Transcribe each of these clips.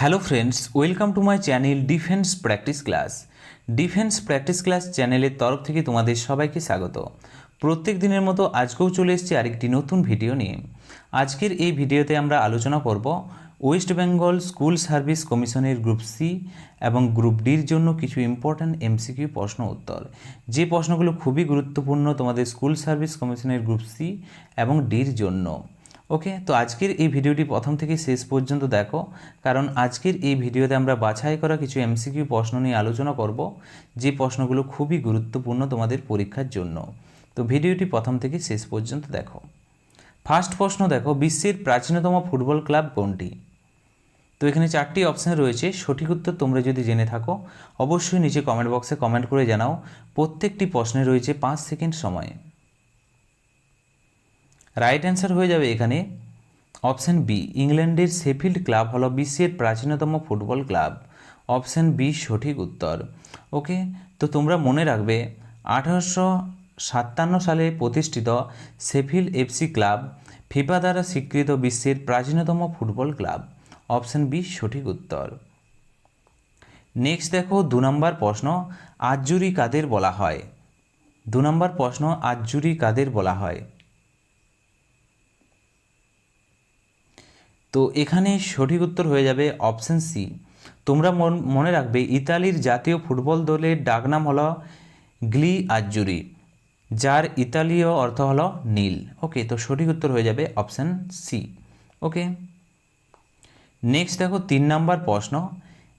Hello friends welcome to my channel defence practice class defence practice class চ্যানেলের তরফ থেকে তোমাদের সবাইকে স্বাগত। প্রত্যেক দিনের মতো আজকেও চলে এসেছি আরেকটি নতুন ভিডিও নিয়ে। আজকের এই ভিডিওতে আমরা আলোচনা করব ওয়েস্ট বেঙ্গল স্কুল সার্ভিস কমিশনের গ্রুপ সি এবং গ্রুপ ডির জন্য কিছু ইম্পর্ট্যান্ট এমসিকিউ প্রশ্ন উত্তর। যে প্রশ্নগুলো খুবই গুরুত্বপূর্ণ তোমাদের স্কুল সার্ভিস কমিশনের গ্রুপ সি এবং ডির জন্য। ওকে তো আজকের এই ভিডিওটি প্রথম থেকে শেষ পর্যন্ত দেখো, কারণ আজকের এই ভিডিওতে আমরা বাছাই করা কিছু এমসিকিউ প্রশ্ন নিয়ে আলোচনা করব, যে প্রশ্নগুলো খুবই গুরুত্বপূর্ণ তোমাদের পরীক্ষার জন্য। তো ভিডিওটি প্রথম থেকে শেষ পর্যন্ত দেখো। ফার্স্ট প্রশ্ন দেখো, বিশ্বের প্রাচীনতম ফুটবল ক্লাব কোনটি? তো এখানে চারটি অপশান রয়েছে, সঠিক উত্তর তোমরা যদি জেনে থাকো, অবশ্যই নিচে কমেন্ট বক্সে কমেন্ট করে জানাও, প্রত্যেকটি প্রশ্নে রয়েছে পাঁচ সেকেন্ড সময়। রাইট অ্যান্সার হয়ে যাবে এখানে। অপশান বি ইংল্যান্ডের শেফিল্ড ক্লাব হলো বিশ্বের প্রাচীনতম ফুটবল ক্লাব অপশান বি সঠিক উত্তর। ওকে তো তোমরা মনে রাখবে, আঠারোশো সাতান্ন সালে প্রতিষ্ঠিত শেফিল্ড এফসি ক্লাব ফিফা দ্বারা স্বীকৃত বিশ্বের প্রাচীনতম ফুটবল ক্লাব অপশান বি সঠিক উত্তর। নেক্সট দেখো, দু নম্বর প্রশ্ন, আজজুরি কাদের বলা হয়? দু নম্বর প্রশ্ন, আজজুরি কাদের বলা হয়? তো এখানে সঠিক উত্তর হয়ে যাবে অপশন সি তোমরা মন- রাখবে, ইতালির জাতীয় ফুটবল দলের ডাকনাম হলো গ্লি আজ্জুরি যার ইতালীয় অর্থ হলো নীল। ওকে তো সঠিক উত্তর হয়ে যাবে অপশন সি ওকে নেক্সট দেখো তিন নাম্বার প্রশ্ন।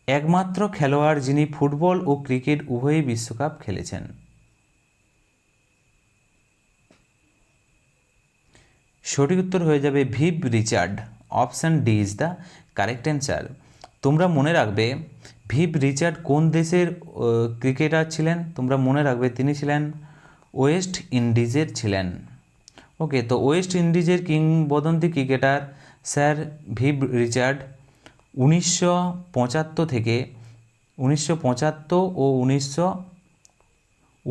একমাত্র খেলোয়াড় যিনি ফুটবল ও ক্রিকেট উভয়ই বিশ্বকাপ খেলেছেন। সঠিক উত্তর হয়ে যাবে Viv Richard. Option D is the correct answer. তোমরা মনে রাখবে ভিভ রিচার্ড কোন দেশের ক্রিকেটার ছিলেন? তোমরা মনে রাখবে তিনি ছিলেন ওয়েস্ট ইন্ডিজের ছিলেন। ওকে, তো ওয়েস্ট ইন্ডিজের কিংবদন্তি ক্রিকেটার স্যার ভিভ রিচার্ড উনিশশো পঁচাত্তর থেকে উনিশশো পঁচাত্তর ও উনিশশো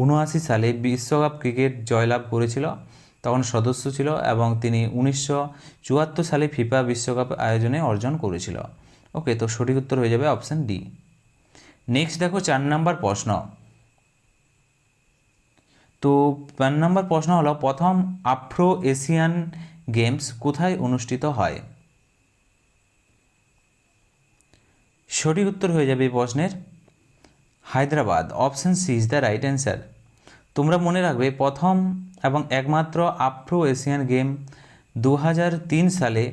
উনআশি সালে বিশ্বকাপ ক্রিকেট জয়লাভ করেছিল। তখন সদস্য ছিল এবং তিনি উনিশশো চুয়াত্তর সালে ফিফা বিশ্বকাপ আয়োজনে অর্জন করেছিল। ওকে, তো সঠিক উত্তর হয়ে যাবে অপশান ডি। নেক্সট দেখো চার নাম্বার প্রশ্ন। তো চার নাম্বার প্রশ্ন হলো, প্রথম আফ্রো এশিয়ান গেমস কোথায় অনুষ্ঠিত হয়? সঠিক উত্তর হয়ে যাবে এই প্রশ্নের। Hyderabad. Option C is the right answer. তোমরা মনে রাখবে, প্রথম এবং একমাত্র আফ্রো এশিয়ান গেম দু হাজার তিন সালে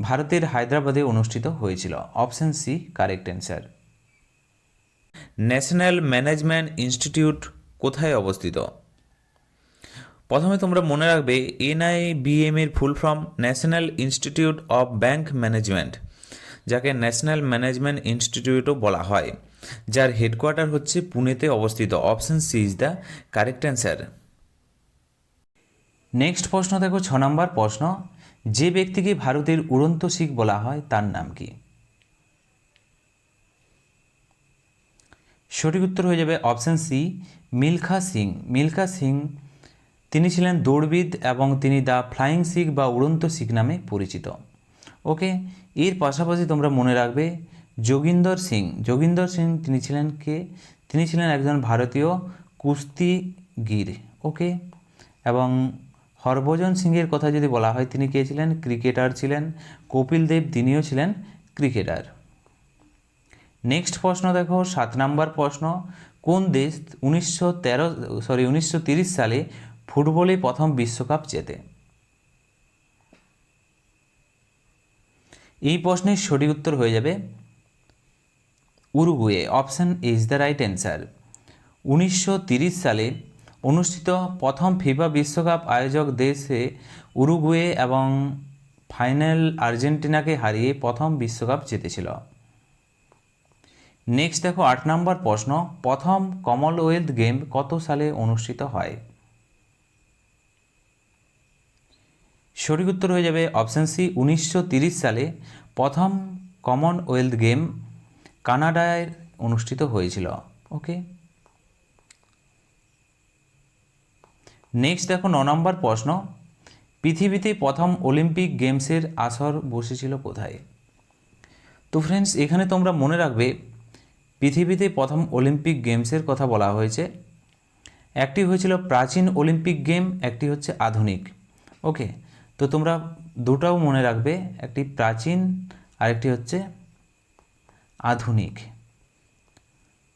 ভারতের হায়দ্রাবাদে অনুষ্ঠিত হয়েছিল। Option C, correct answer. National management institute কোথায় অবস্থিত? প্রথমে তোমরা মনে রাখবে, এনআইবিএম এর full form national institute of bank management, যাকে ন্যাশনাল ম্যানেজমেন্ট ইনস্টিটিউটও বলা হয়, যার হেডকোয়ার্টার হচ্ছে পুনেতে অবস্থিত। Option C is the correct answer. Next প্রশ্ন দেখো, ছ নম্বর প্রশ্ন, যে ব্যক্তিকে ভারতের উড়ন্ত শিখ বলা হয়, তার নাম কি? সঠিক উত্তর হয়ে যাবে অপশান সি মিলখা সিং। মিলখা সিং, তিনি ছিলেন দৌড়বিদ এবং তিনি দ্য ফ্লাইং শিখ বা উড়ন্ত শিখ নামে পরিচিত। ওকে, এর পাশাপাশি তোমরা মনে রাখবে, যোগিন্দর সিং। যোগিন্দর সিং তিনি ছিলেন কে? তিনি ছিলেন একজন ভারতীয় কুস্তিগির। ওকে, এবং হরভজন সিংয়ের কথা যদি বলা হয়, তিনি কে ছিলেন? ক্রিকেটার ছিলেন। কপিল দেব তিনিও ছিলেন ক্রিকেটার। নেক্সট প্রশ্ন দেখো, সাত নাম্বার প্রশ্ন। কোন দেশ উনিশশো তেরো সরি উনিশশো তিরিশ সালে ফুটবলে প্রথম বিশ্বকাপ জেতে? এই প্রশ্নের সঠিক উত্তর হয়ে যাবে Uruguay. Option is the right answer উনিশশো সালে অনুষ্ঠিত প্রথম ফিফা বিশ্বকাপ আয়োজক দেশে উরুগুয়ে এবং ফাইনাল আর্জেন্টিনাকে হারিয়ে প্রথম বিশ্বকাপ জিতেছিল। নেক্সট দেখো আট নম্বর প্রশ্ন, প্রথম কমনওয়েলথ গেম কত সালে অনুষ্ঠিত হয়? সঠিক উত্তর হয়ে যাবে অপশান সি, উনিশশো সালে প্রথম কমনওয়েলথ গেম কানাডায় অনুষ্ঠিত হয়েছিল। ওকে? নেক্সট দেখো ন নম্বর প্রশ্ন। পৃথিবীতে প্রথম অলিম্পিক গেমসের আসর বসেছিল কোথায়? তো ফ্রেন্ডস এখানে তোমরা মনে রাখবে, পৃথিবীতে প্রথম অলিম্পিক গেমসের কথা বলা হয়েছে। একটি হয়েছিল প্রাচীন অলিম্পিক গেম একটি হচ্ছে আধুনিক। ওকে তো তোমরা দুটাও মনে রাখবে, একটি প্রাচীন আরেকটি হচ্ছে আধুনিক।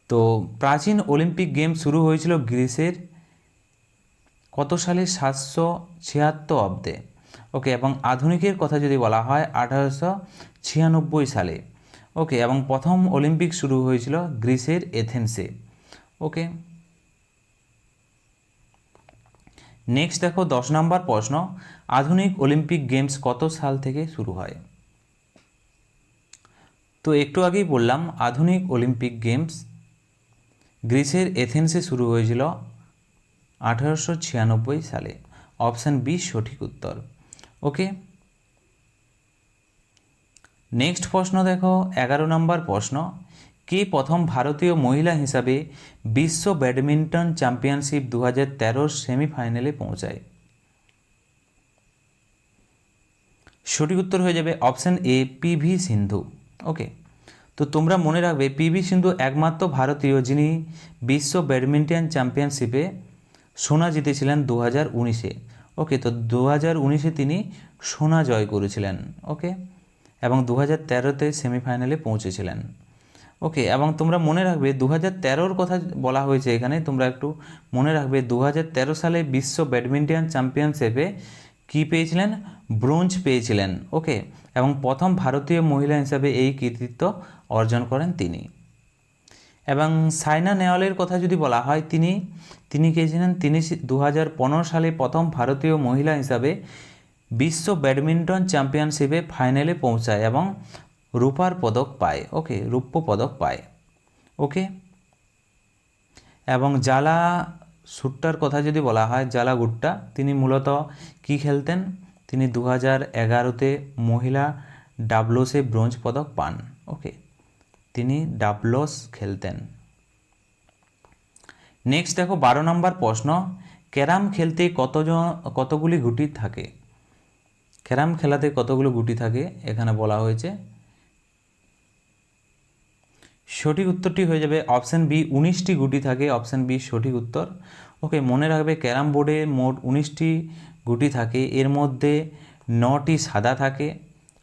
তো প্রাচীন অলিম্পিক গেম শুরু হয়েছিল গ্রিসের কত সালে সাতশো ছিয়াত্তর অব্দে? ওকে এবং আধুনিকের কথা যদি বলা হয়, আঠারোশো ছিয়ানব্বই সালে। ওকে এবং প্রথম অলিম্পিক শুরু হয়েছিল গ্রিসের এথেন্সে। ওকে নেক্সট দেখো, দশ নম্বর প্রশ্ন, আধুনিক অলিম্পিক গেমস কত সাল থেকে শুরু হয়? তো একটু আগেই বললাম, আধুনিক অলিম্পিক গেমস গ্রিসের এথেন্সে শুরু হয়েছিল আঠারোশো ছিয়ানব্বই সালে অপশান বি সঠিক উত্তর। ওকে? নেক্সট প্রশ্ন দেখো, এগারো নম্বর প্রশ্ন, কে প্রথম ভারতীয় মহিলা হিসাবে বিশ্ব ব্যাডমিন্টন চ্যাম্পিয়নশিপ দু হাজার সেমিফাইনালে পৌঁছায়? সঠিক উত্তর হয়ে যাবে অপশান এ পিভি সিন্ধু। ওকে? তো তোমরা মনে রাখবে পিভি সিন্ধু একমাত্র ভারতীয় যিনি বিশ্ব ব্যাডমিন্টন চ্যাম্পিয়নশিপে সোনা জিতেছিলেন দু হাজার উনিশে। ওকে, তো দু হাজার উনিশে তিনি সোনা জয় করেছিলেন, ওকে? এবং দু হাজার তেরোতে সেমিফাইনালে পৌঁছেছিলেন। ওকে, এবং তোমরা মনে রাখবে দু হাজার তেরোর কথা বলা হয়েছে এখানে, তোমরা একটু মনে রাখবে দু হাজার তেরো সালে বিশ্ব ব্যাডমিন্টন চ্যাম্পিয়নশিপে কী পেয়েছিলেন? ব্রোঞ্জ পেয়েছিলেন, ওকে? এবং প্রথম ভারতীয় মহিলা হিসাবে এই কৃতিত্ব অর্জন করেন তিনি। এবং সাইনা নেওয়ালের কথা যদি বলা হয়, তিনি তিনি কে ছিলেন? তিনি দু হাজার পনেরো সালে প্রথম ভারতীয় মহিলা হিসাবে বিশ্ব ব্যাডমিন্টন চ্যাম্পিয়নশিপে ফাইনালে পৌঁছায় এবং রূপার পদক পায়। ওকে, রৌপ্য পদক পায়। ওকে? এবং জালা সুট্টার কথা যদি বলা হয় জালা গুট্টা, তিনি মূলত কি খেলতেন? তিনি দু হাজার এগারোতে মহিলা ডাবলসে ব্রোঞ্জ পদক পান। ওকে? তিনি ডাবলস খেলতেন। নেক্সট দেখো, বারো নম্বর প্রশ্ন। ক্যারাম খেলতে কতজন, কতগুলি গুটি থাকে? ক্যারাম খেলাতে কতগুলো গুটি থাকে? এখানে বলা হয়েছে। সঠিক উত্তরটি হয়ে যাবে অপশান বি, উনিশটি গুটি থাকে। অপশান বি, সঠিক উত্তর। ওকে মনে রাখবে ক্যারাম বোর্ডে মোট উনিশটি গুটি থাকে। এর মধ্যে নটি সাদা থাকে।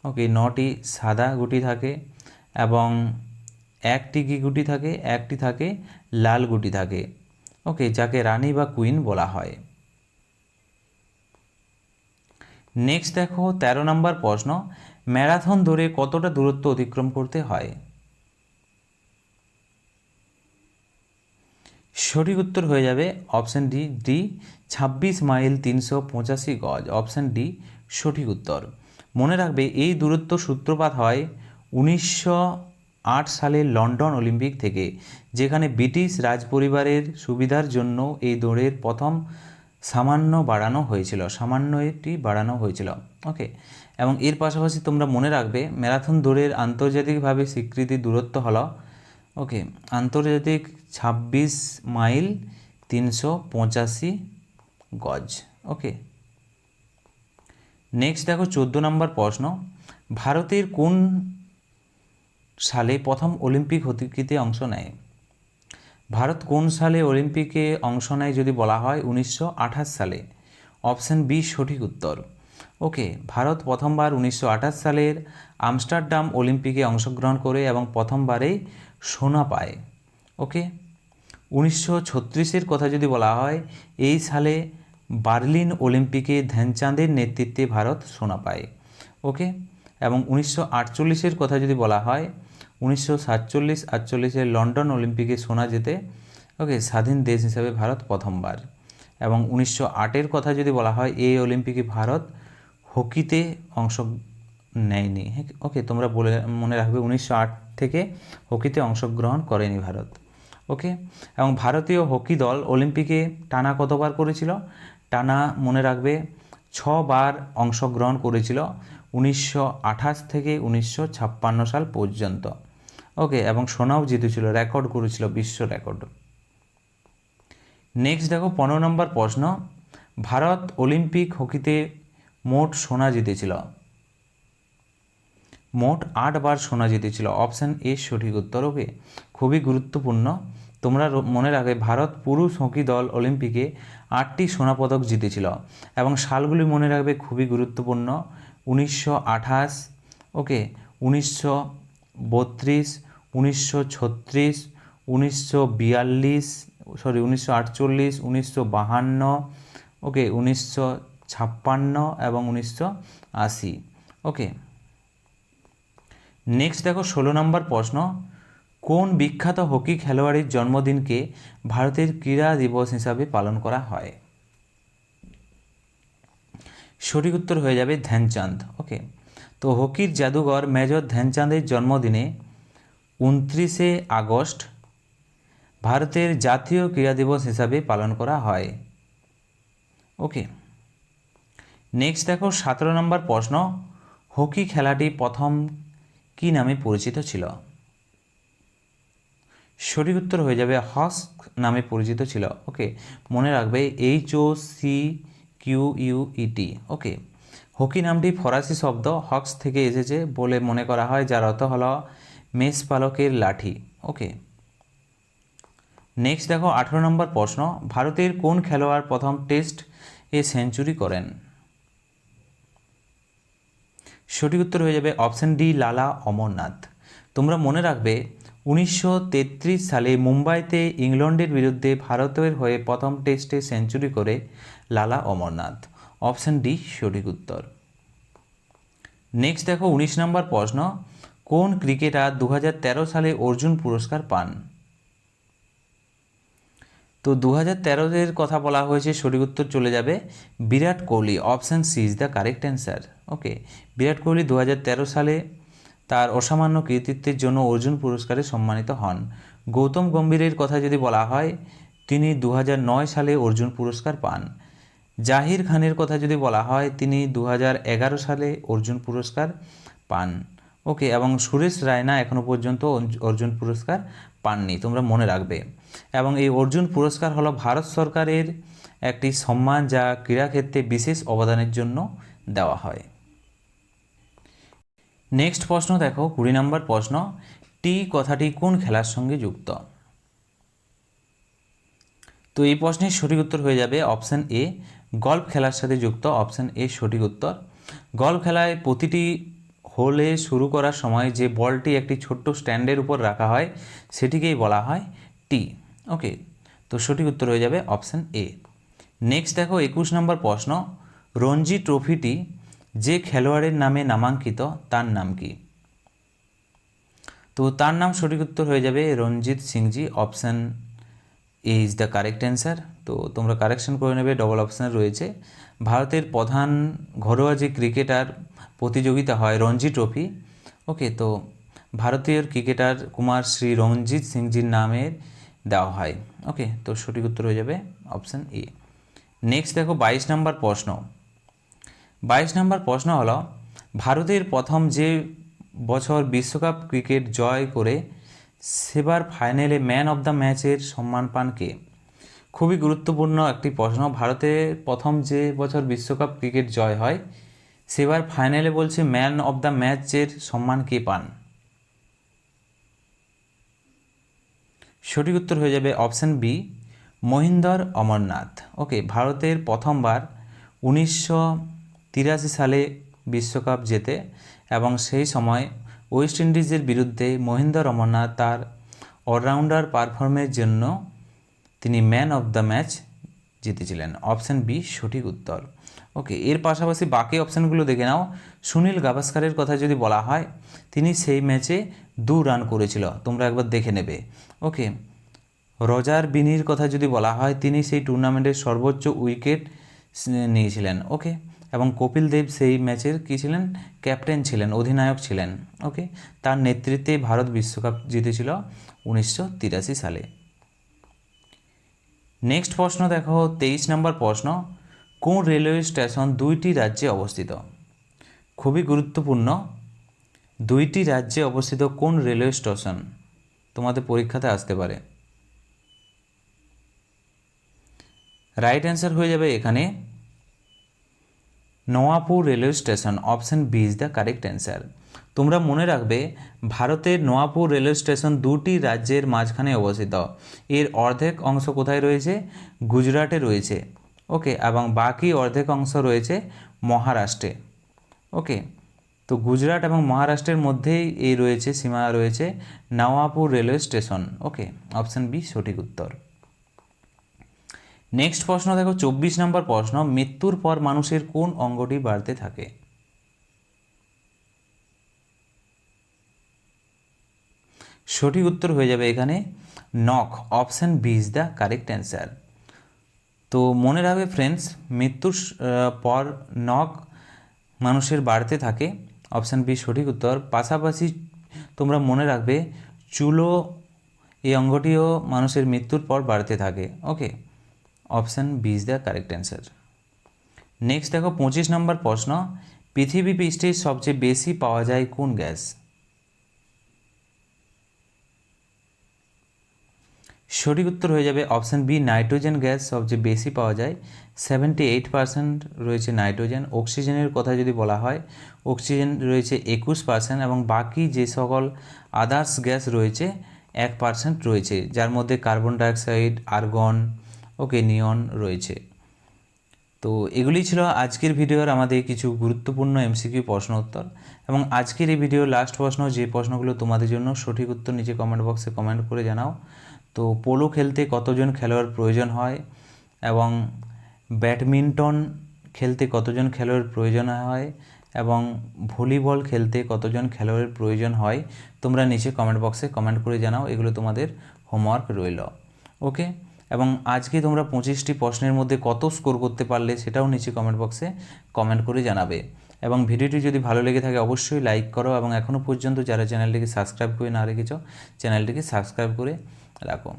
ওকে নটি সাদা গুটি থাকে এবং একটি কি গুটি থাকে, একটি থাকে, লাল গুটি থাকে। ওকে, যাকে রানী বা কুইন বলা হয়। নেক্সট দেখো, তেরো নম্বর প্রশ্ন। ম্যারাথন দৌড়ে কতটা দূরত্ব অতিক্রম করতে হয়? সঠিক উত্তর হয়ে যাবে অপশান ডি ডি ছাব্বিশ মাইল তিনশো পঁচাশি গজ। অপশান ডি সঠিক উত্তর। মনে রাখবে, এই দূরত্ব সূত্রপাত হয় উনিশশো আট সালে লন্ডন অলিম্পিক থেকে, যেখানে ব্রিটিশ রাজপরিবারের সুবিধার জন্য এই দৌড়ের প্রথম সামান্য বাড়ানো হয়েছিল, সামান্য এটি বাড়ানো হয়েছিল। ওকে এবং এর পাশাপাশি তোমরা মনে রাখবে, ম্যারাথন দৌড়ের আন্তর্জাতিকভাবে স্বীকৃতি দূরত্ব হলো ওকে আন্তর্জাতিক ছাব্বিশ মাইল তিনশো পঁচাশি গজ। ওকে নেক্সট দেখো চোদ্দ নম্বর প্রশ্ন, ভারতের কোন সালে প্রথম অলিম্পিক হকিতে অংশ নেয়। ভারত কোন সালে অলিম্পিকে অংশ নেয় যদি বলা হয় উনিশশো আঠাশ সালে? অপশান বি, সঠিক উত্তর। ওকে, ভারত প্রথমবার উনিশশো আঠাশ সালের আমস্টারডাম অলিম্পিকে অংশগ্রহণ করে এবং প্রথমবারেই সোনা পায়। ওকে, উনিশশো ছত্রিশের কথা যদি বলা হয়, এই সালে বার্লিন অলিম্পিকে ধ্যানচাঁদের নেতৃত্বে ভারত সোনা পায়। ওকে এবং উনিশশো আটচল্লিশের কথা যদি বলা হয়, উনিশশো সাতচল্লিশ আটচল্লিশের লন্ডন অলিম্পিকে সোনা যেতে ওকে, স্বাধীন দেশ হিসাবে ভারত প্রথমবার। এবং উনিশশো আটের কথা যদি বলা হয় এই অলিম্পিকে ভারত হকিতে অংশ নেয়নি। ওকে, তোমরা বলে, মনে রাখবে, উনিশশো আট থেকে হকিতে অংশগ্রহণ করেনি ভারত। ওকে, এবং ভারতীয় হকি দল অলিম্পিকে টানা কতবার করেছিল? টানা, মনে রাখবে, ছবার অংশগ্রহণ করেছিল। উনিশশো আঠাশ থেকে উনিশশো ছাপ্পান্ন সাল পর্যন্ত। ওকে, এবং সোনাও জিতেছিল, রেকর্ড করেছিল, বিশ্ব রেকর্ড। নেক্সট দেখো, পনেরো নম্বর প্রশ্ন। ভারত অলিম্পিক হকিতে মোট সোনা জিতেছিল। মোট আটবার সোনা জিতেছিল। অপশান এ সঠিক উত্তর, ওকে? খুবই গুরুত্বপূর্ণ। তোমরা মনে রাখবে, ভারত পুরুষ হকি দল অলিম্পিকে আটটি সোনা পদক জিতেছিল। এবং সালগুলি মনে রাখবে, খুবই গুরুত্বপূর্ণ। উনিশশো আঠাশ, ওকে, উনিশশো বত্রিশ, উনিশশো ছত্রিশ, উনিশশো বিয়াল্লিশ সরি উনিশশো আটচল্লিশ, উনিশশো বাহান্ন, ওকে, উনিশশো ছাপ্পান্ন এবং উনিশশো আশি, ওকে। নেক্সট দেখো, ষোলো নম্বর প্রশ্ন। কোন বিখ্যাত হকি খেলোয়াড়ের জন্মদিনকে ভারতের ক্রীড়া দিবস হিসাবে পালন করা হয়? সঠিক উত্তর হয়ে যাবে ধ্যানচাঁদ ওকে তো হকির জাদুঘর মেজর ধ্যানচাঁদের জন্মদিনে উনত্রিশে আগস্ট ভারতের জাতীয় ক্রীড়া দিবস হিসাবে পালন করা হয় ওকে নেক্সট দেখো, সতেরো নম্বর প্রশ্ন, হকি খেলাটি প্রথম কি নামে পরিচিত ছিল? সঠিক উত্তর হয়ে যাবে হস্ক নামে পরিচিত ছিল ওকে মনে রাখবে H O C Q U E T ওকে হকি নামটি ফরাসি শব্দ হক্স থেকে এসেছে বলে মনে করা হয়, যার অর্থ হলো মেষ পালকের লাঠি ওকে নেক্সট দেখো, আঠেরো নম্বর প্রশ্ন, ভারতের কোন খেলোয়াড় প্রথম টেস্ট এ সেঞ্চুরি করেন? সঠিক উত্তর হয়ে যাবে অপশন ডি, লালা অমরনাথ। তোমরা মনে রাখবে, উনিশশো তেত্রিশ সালে মুম্বাইতে ইংল্যান্ডের বিরুদ্ধে ভারতের হয়ে প্রথম টেস্টে সেঞ্চুরি করে লালা অমরনাথ। অপশন ডি, সঠিক উত্তর। নেক্সট দেখো উনিশ নম্বর প্রশ্ন, কোন ক্রিকেটার দু হাজার তেরো সালে অর্জুন পুরস্কার পান? তো দু হাজার তেরোর কথা বলা হয়েছে, সঠিক উত্তর চলে যাবে Virat Kohli. Option C is the correct answer okay Virat Kohli দু হাজার তেরো সালে তার অসামান্য কৃতিত্বের জন্য অর্জুন পুরস্কারে সম্মানিত হন। গৌতম গম্ভীরের কথা যদি বলা হয়, তিনি দু হাজার নয় সালে অর্জুন পুরস্কার পান। জাহির খানের কথা যদি বলা হয়, তিনি দু হাজার এগারো সালে অর্জুন পুরস্কার পান। ওকে, এবং সুরেশ রায়না এখনও পর্যন্ত অর্জুন পুরস্কার পাননি, তোমরা মনে রাখবে। এবং এই অর্জুন পুরস্কার হলো ভারত সরকারের একটি সম্মান যা ক্রীড়াক্ষেত্রে বিশেষ অবদানের জন্য দেওয়া হয়। নেক্সট প্রশ্ন দেখো, কুড়ি নম্বর প্রশ্ন, টি কথাটি কোন খেলার সঙ্গে যুক্ত? তো এই প্রশ্নের সঠিক উত্তর হয়ে যাবে অপশান এ গল্ফ খেলার সাথে যুক্ত অপশান এ সঠিক উত্তর। গল্ফ খেলায় প্রতিটি হোলে শুরু করার সময় যে বলটি একটি ছোট্ট স্ট্যান্ডের উপর রাখা হয়, সেটিকেই বলা হয় টি। ওকে, তো সঠিক উত্তর হয়ে যাবে অপশান এ। নেক্সট দেখো একুশ নম্বর প্রশ্ন, রঞ্জি ট্রফিটি যে খেলোয়াড়ের নামে নামাঙ্কিত, তার নাম কি? তো তার নাম সঠিক উত্তর হয়ে যাবে Ranjit Singhji, option A is the correct answer তো তোমরা কারেকশন করে নেবে ডবল অপশান রয়েছে। ভারতের প্রধান ঘরোয়া যে ক্রিকেটার প্রতিযোগিতা হয়, রঞ্জি ট্রফি ওকে তো ভারতীয় ক্রিকেটার কুমার শ্রী রঞ্জিত সিংজির নামে দেওয়া হয় ওকে তো সঠিক উত্তর হয়ে যাবে অপশান এ নেক্সট দেখো, বাইশ নম্বর প্রশ্ন। বাইশ নম্বর প্রশ্ন হলো, ভারতের প্রথম যে বছর বিশ্বকাপ ক্রিকেট জয় করে সেবার ফাইনালে ম্যান অফ দ্য ম্যাচের সম্মান পান কে? খুবই গুরুত্বপূর্ণ একটি প্রশ্ন। ভারতের প্রথম যে বছর বিশ্বকাপ ক্রিকেট জয় হয়, সেবার ফাইনালে বলছে ম্যান অফ দ্য ম্যাচের সম্মান কে পান? সঠিক উত্তর হয়ে যাবে option B, Mohinder Amarnath. Okay, ভারতের প্রথমবার উনিশশো তিরাশি সালে বিশ্বকাপ জেতে এবং সেই সময় ওয়েস্ট ইন্ডিজের বিরুদ্ধে মহিন্দর অমরনাথ তার অলরাউন্ডার পারফর্মের জন্য তিনি ম্যান অফ দ্য ম্যাচ জিতেছিলেন। অপশান বি সঠিক উত্তর। ওকে এর পাশাপাশি বাকি অপশানগুলো দেখে নাও। সুনীল গাভাস্কারের কথা যদি বলা হয়, তিনি সেই ম্যাচে দু রান করেছিল। তোমরা একবার দেখে নেবে। ওকে রজার বিনির কথা যদি বলা হয়, তিনি সেই টুর্নামেন্টের সর্বোচ্চ উইকেট নিয়েছিলেন। ওকে এবং কপিল দেব সেই ম্যাচের কী ছিলেন? ক্যাপ্টেন ছিলেন, অধিনায়ক ছিলেন, ওকে? তার নেতৃত্বে ভারত বিশ্বকাপ জিতেছিল উনিশশো তিরাশি সালে। নেক্সট প্রশ্ন দেখো, তেইশ নম্বর প্রশ্ন, কোন রেলওয়ে স্টেশন দুইটি রাজ্যে অবস্থিত? খুবই গুরুত্বপূর্ণ। দুইটি রাজ্যে অবস্থিত কোন রেলওয়ে স্টেশন? তোমাদের পরীক্ষাতে আসতে পারে। রাইট অ্যান্সার হয়ে যাবে এখানে Nawapur railway station, option B is the correct answer তোমরা মনে রাখবে, ভারতের নোয়াপুর রেলওয়ে স্টেশন দুটি রাজ্যের মাঝখানে অবস্থিত। এর অর্ধেক অংশ কোথায় রয়েছে? গুজরাটে রয়েছে। ওকে, এবং বাকি অর্ধেক অংশ রয়েছে মহারাষ্ট্রে। ওকে, তো গুজরাট এবং মহারাষ্ট্রের মধ্যেই এই রয়েছে, সীমা রয়েছে Nawapur railway station. Okay, option B সঠিক উত্তর। নেক্সট প্রশ্ন, দেখো, চব্বিশ নম্বর প্রশ্ন, মৃত্যুর পর মানুষের কোন অঙ্গটি বাড়তে থাকে? সঠিক উত্তর হয়ে যাবে এখানে নখ option B is the correct answer তো মনে রাখবে ফ্রেন্ডস মৃত্যুর পর নখ মানুষের বাড়তে থাকে। অপশান বি সঠিক উত্তর। পাশাপাশি তোমরা মনে রাখবে, চুলো, এই অঙ্গটিও মানুষের মৃত্যুর পর বাড়তে থাকে। Okay option B is the correct answer. Next দেখো, পঁচিশ নম্বর প্রশ্ন পৃথিবী পৃষ্ঠে সবচেয়ে বেশি পাওয়া যায় কোন গ্যাস? সঠিক উত্তর হয়ে যাবে অপশান বি, নাইট্রোজেন গ্যাস সবচেয়ে বেশি পাওয়া যায়। সেভেন্টি এইট পার্সেন্ট রয়েছে নাইট্রোজেন। অক্সিজেনের কথা যদি বলা হয়, অক্সিজেন রয়েছে একুশ পার্সেন্ট এবং বাকি যে সকল আদার্স গ্যাস রয়েছে, এক পার্সেন্ট রয়েছে, যার মধ্যে carbon dioxide argon okay neon রয়েছে। তো এগুলি ছিল আজকের ভিডিওর আমাদের কিছু গুরুত্বপূর্ণ এমসিকিউ প্রশ্ন উত্তর এবং আজকের এই ভিডিওর লাস্ট প্রশ্ন, যে প্রশ্নগুলো তোমাদের জন্য সঠিক উত্তর নিচে কমেন্ট বক্সে কমেন্ট করে জানাও। তো পোলো খেলতে কতজন খেলোয়াড় প্রয়োজন হয় এবং ব্যাডমিন্টন খেলতে কতজন খেলোয়াড়ের প্রয়োজন হয় এবং ভলিবল খেলতে কতজন খেলোয়াড়ের প্রয়োজন হয় তোমরা নিচে কমেন্ট বক্সে কমেন্ট করে জানাও, এগুলো তোমাদের হোমওয়ার্ক রইল। ওকে এবং আজকে তোমরা পঁচিশটি প্রশ্নের মধ্যে কত স্কোর করতে পারলে সেটাও নিচে কমেন্ট বক্সে কমেন্ট করে জানাবে। এবং ভিডিওটি যদি ভালো লেগে থাকে অবশ্যই লাইক করো এবং এখনও পর্যন্ত যারা চ্যানেলটিকে সাবস্ক্রাইব করে না রেখেছ, চ্যানেলটিকে সাবস্ক্রাইব করে রাখো।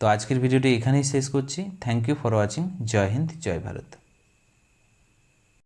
তো আজকের ভিডিওটি এখানেই শেষ করছি। থ্যাংক ইউ ফর ওয়াচিং জয় হিন্দ, জয় ভারত।